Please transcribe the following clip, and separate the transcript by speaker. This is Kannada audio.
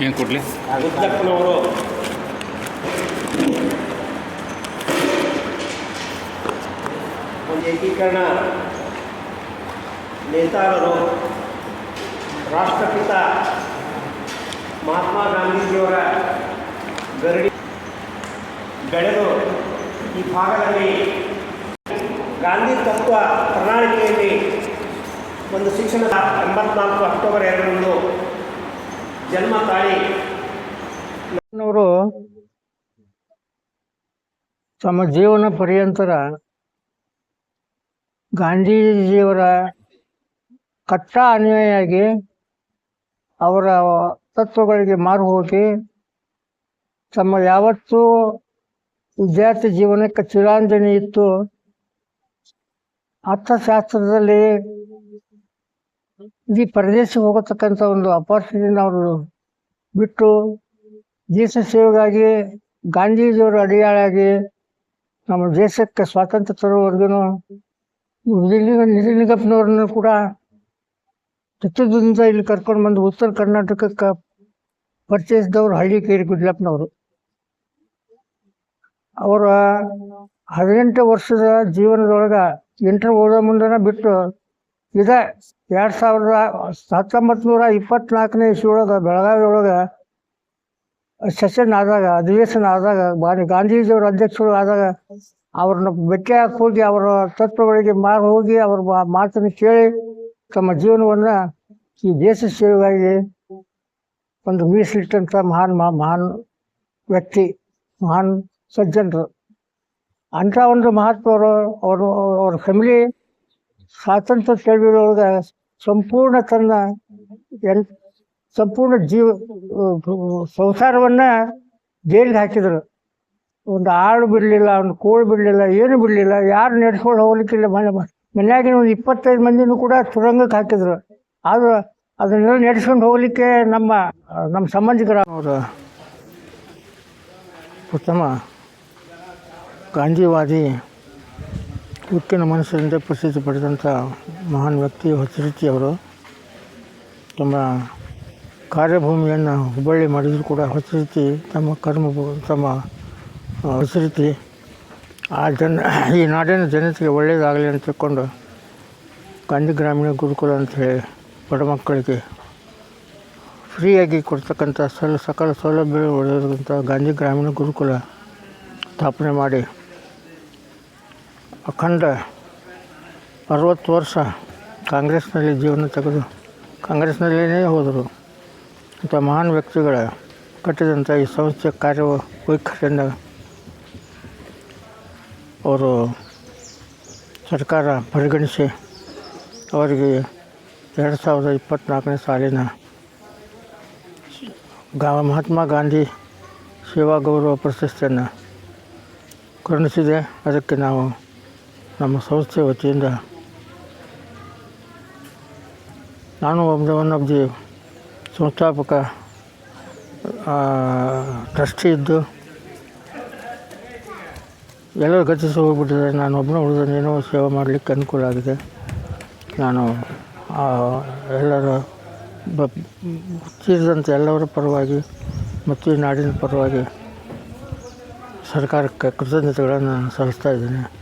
Speaker 1: ಏನು ಕೊಡಲಿ?
Speaker 2: ಗುದ್ದಪ್ಪನವರು ಒಂದು ಏಕೀಕರಣ. ನೇತಾರರು ರಾಷ್ಟ್ರಪಿತ ಮಹಾತ್ಮ ಗಾಂಧೀಜಿಯವರ ಗರಡಿ ಬೆಳೆದು ಈ ಭಾಗದಲ್ಲಿ ಗಾಂಧಿ ತತ್ವ ಪ್ರಣಾಳಿಕೆಯಲ್ಲಿ ಒಂದು ಶಿಕ್ಷಣ ಎಂಬತ್ನಾಲ್ಕು ಅಕ್ಟೋಬರ್ ಎರಡರಂದು ಜನ್ಮ ತಾಳಿ.
Speaker 3: ತಮ್ಮ ಜೀವನ ಪರ್ಯಂತರ ಗಾಂಧೀಜಿಯವರ ಕಟ್ಟ ಅನ್ಯಾಯಾಗಿ ಅವರ ತತ್ವಗಳಿಗೆ ಮಾರು ಹೋಗಿ ತಮ್ಮ ಯಾವತ್ತೂ ವಿದ್ಯಾರ್ಥಿ ಜೀವನಕ್ಕೆ ಚಿರಾಂಜನಿ ಇತ್ತು. ಅರ್ಥಶಾಸ್ತ್ರದಲ್ಲಿ ಇಡೀ ಪರದೇಶ ಹೋಗತಕ್ಕಂಥ ಒಂದು ಅಪಾರ್ಚುನಿಟಿನ ಅವರು ಬಿಟ್ಟು ದೇಶ ಸೇವೆಗಾಗಿ, ಗಾಂಧೀಜಿಯವರ ಅಡಿಯಾಳಾಗಿ ನಮ್ಮ ದೇಶಕ್ಕೆ ಸ್ವಾತಂತ್ರ್ಯ ತರುವವರೆಗೂ ನಿಧಿಲಿಂಗಪ್ಪನವ್ರನ್ನ ಕೂಡ ಚಿತ್ರದುರ್ಗದಿಂದ ಇಲ್ಲಿ ಕರ್ಕೊಂಡು ಬಂದು ಉತ್ತರ ಕರ್ನಾಟಕಕ್ಕೆ ಪರಿಚಯಿಸಿದವರು ಹಳ್ಳಿ ಕೇರಿ ಗುಡ್ಲಪ್ಪನವರು. ಅವರ ಹದಿನೆಂಟು ವರ್ಷದ ಜೀವನದೊಳಗ ಎಂಟರ ಓದೋ ಮುಂದನ ಬಿಟ್ಟು ಇದೆ. ಎರಡು ಸಾವಿರದ ಹತ್ತೊಂಬತ್ತು ನೂರ ಇಪ್ಪತ್ನಾಲ್ಕನೇ ಇಸ್ವಿಯೊಳಗೆ ಬೆಳಗಾವಿ ಒಳಗೆ ಸೆಷನ್ ಆದಾಗ, ಅಧಿವೇಶನ ಆದಾಗ, ಬಾರಿ ಗಾಂಧೀಜಿಯವರ ಅಧ್ಯಕ್ಷರು ಆದಾಗ ಅವ್ರನ್ನ ಭೇಟಿಯಾಗಿ ಹೋಗಿ, ಅವರ ತತ್ವಗಳಿಗೆ ಮಾರು ಹೋಗಿ, ಅವ್ರ ಮಾತನ್ನು ಕೇಳಿ, ತಮ್ಮ ಜೀವನವನ್ನು ಈ ದೇಶ ಸೇವೆಗಾಗಿ ಒಂದು ಮೀಸಲಿಟ್ಟಂಥ ಮಹಾನ್ ಮಹಾ- ಮಹಾನ್ ವ್ಯಕ್ತಿ, ಮಹಾನ್ ಸಜ್ಜನರು. ಅಂಥ ಒಂದು ಮಹತ್ವರು ಅವರು, ಅವ್ರ ಫ್ಯಾಮಿಲಿ ಸ್ವಾತಂತ್ರ್ಯ ಚಳವಳಿಯೊಳಗೆ ಸಂಪೂರ್ಣ ತನ್ನ ಎಲ್, ಸಂಪೂರ್ಣ ಜೀವ ಸಂಸಾರವನ್ನ ಜೈಲಿಗೆ ಹಾಕಿದ್ರು. ಒಂದು ಆಳು ಬಿಡಲಿಲ್ಲ, ಒಂದು ಕೋಳು ಬಿಡಲಿಲ್ಲ, ಏನು ಬಿಡಲಿಲ್ಲ, ಯಾರು ನಡೆಸ್ಕೊಂಡು ಹೋಗ್ಲಿಕ್ಕಿಲ್ಲ ಮನೆ, ಮನೆಯಾಗಿನ ಒಂದು ಇಪ್ಪತ್ತೈದು ಮಂದಿನೂ ಕೂಡ ಸುರಂಗಕ್ಕೆ ಹಾಕಿದ್ರು. ಆದ್ರೆ ಅದನ್ನೆಲ್ಲ ನಡೆಸ್ಕೊಂಡು ಹೋಗ್ಲಿಕ್ಕೆ ನಮ್ಮ ನಮ್ಮ ಸಂಬಂಧಿಕರ ಅವರು ಉತ್ತಮ ಗಾಂಧಿವಾದಿ ಉಕ್ಕಿನ ಮನಸ್ಸಿನಿಂದ ಪ್ರಸಿದ್ಧಿ ಪಡೆದಂಥ ಮಹಾನ್ ವ್ಯಕ್ತಿ ಅವರು. ತಮ್ಮ ಕಾರ್ಯಭೂಮಿಯನ್ನು ಹುಬ್ಬಳ್ಳಿ ಮಾಡಿದರೂ ಕೂಡ ಹೊಸರಿತಿ ತಮ್ಮ ಕರ್ಮ, ತಮ್ಮ ಹೊಸರಿತಿ ಆ ಜನ, ಈ ನಾಡಿನ ಜನತೆಗೆ ಒಳ್ಳೆಯದಾಗಲಿ ಅಂತ ತಿಳ್ಕೊಂಡು ಗಾಂಧಿ ಗ್ರಾಮೀಣ ಗುರುಕುಲ ಅಂಥೇಳಿ ಬಡ ಮಕ್ಕಳಿಗೆ ಫ್ರೀಯಾಗಿ ಕೊಡ್ತಕ್ಕಂಥ ಸಲ, ಸಕಲ ಸೌಲಭ್ಯ ಒದಗಿದಂಥ ಗಾಂಧಿ ಗ್ರಾಮೀಣ ಗುರುಕುಲ ಸ್ಥಾಪನೆ ಮಾಡಿ ಅಖಂಡ ಅರವತ್ತು ವರ್ಷ ಕಾಂಗ್ರೆಸ್ನಲ್ಲಿ ಜೀವನ ತೆಗೆದು ಕಾಂಗ್ರೆಸ್ನಲ್ಲೇ ಹೋದರು. ಇಂಥ ಮಹಾನ್ ವ್ಯಕ್ತಿಗಳ ಕಟ್ಟಿದಂಥ ಈ ಸಂಸ್ಥೆ ಕಾರ್ಯ ವೈಖರಿಯಿಂದ ಅವರು ಸರ್ಕಾರ ಪರಿಗಣಿಸಿ ಅವರಿಗೆ ಎರಡು ಸಾವಿರದ ಇಪ್ಪತ್ತ್ನಾಲ್ಕನೇ ಸಾಲಿನ ಗಾ ಮಹಾತ್ಮ ಗಾಂಧಿ ಸೇವಾ ಗೌರವ ಪ್ರಶಸ್ತಿಯನ್ನು ಕರುಣಿಸಿದೆ. ಅದಕ್ಕೆ ನಾವು ನಮ್ಮ ಸಂಸ್ಥೆ ವತಿಯಿಂದ ನಾನು ಒಬ್ಬ ಒನ್ ಆಫ್ ದಿ ಸಂಸ್ಥಾಪಕ ಟ್ರಸ್ಟಿ ಇದ್ದು ಎಲ್ಲರೂ ಗತಿಸಿ ಹೋಗ್ಬಿಟ್ಟಿದ್ದಾರೆ. ನಾನು ಒಬ್ಬನೇ ಹುಡುಗನ ಏನೋ ಸೇವೆ ಮಾಡಲಿಕ್ಕೆ ಅನುಕೂಲ ಆಗಿದೆ. ನಾನು ಎಲ್ಲರ ಬ ಎಲ್ಲರ ಪರವಾಗಿ ಮತ್ತು ನಾಡಿನ ಪರವಾಗಿ ಸರ್ಕಾರಕ್ಕೆ ಕೃತಜ್ಞತೆಗಳನ್ನು ನಾನು ಸಲ್ಲಿಸ್ತಾ ಇದ್ದೇನೆ.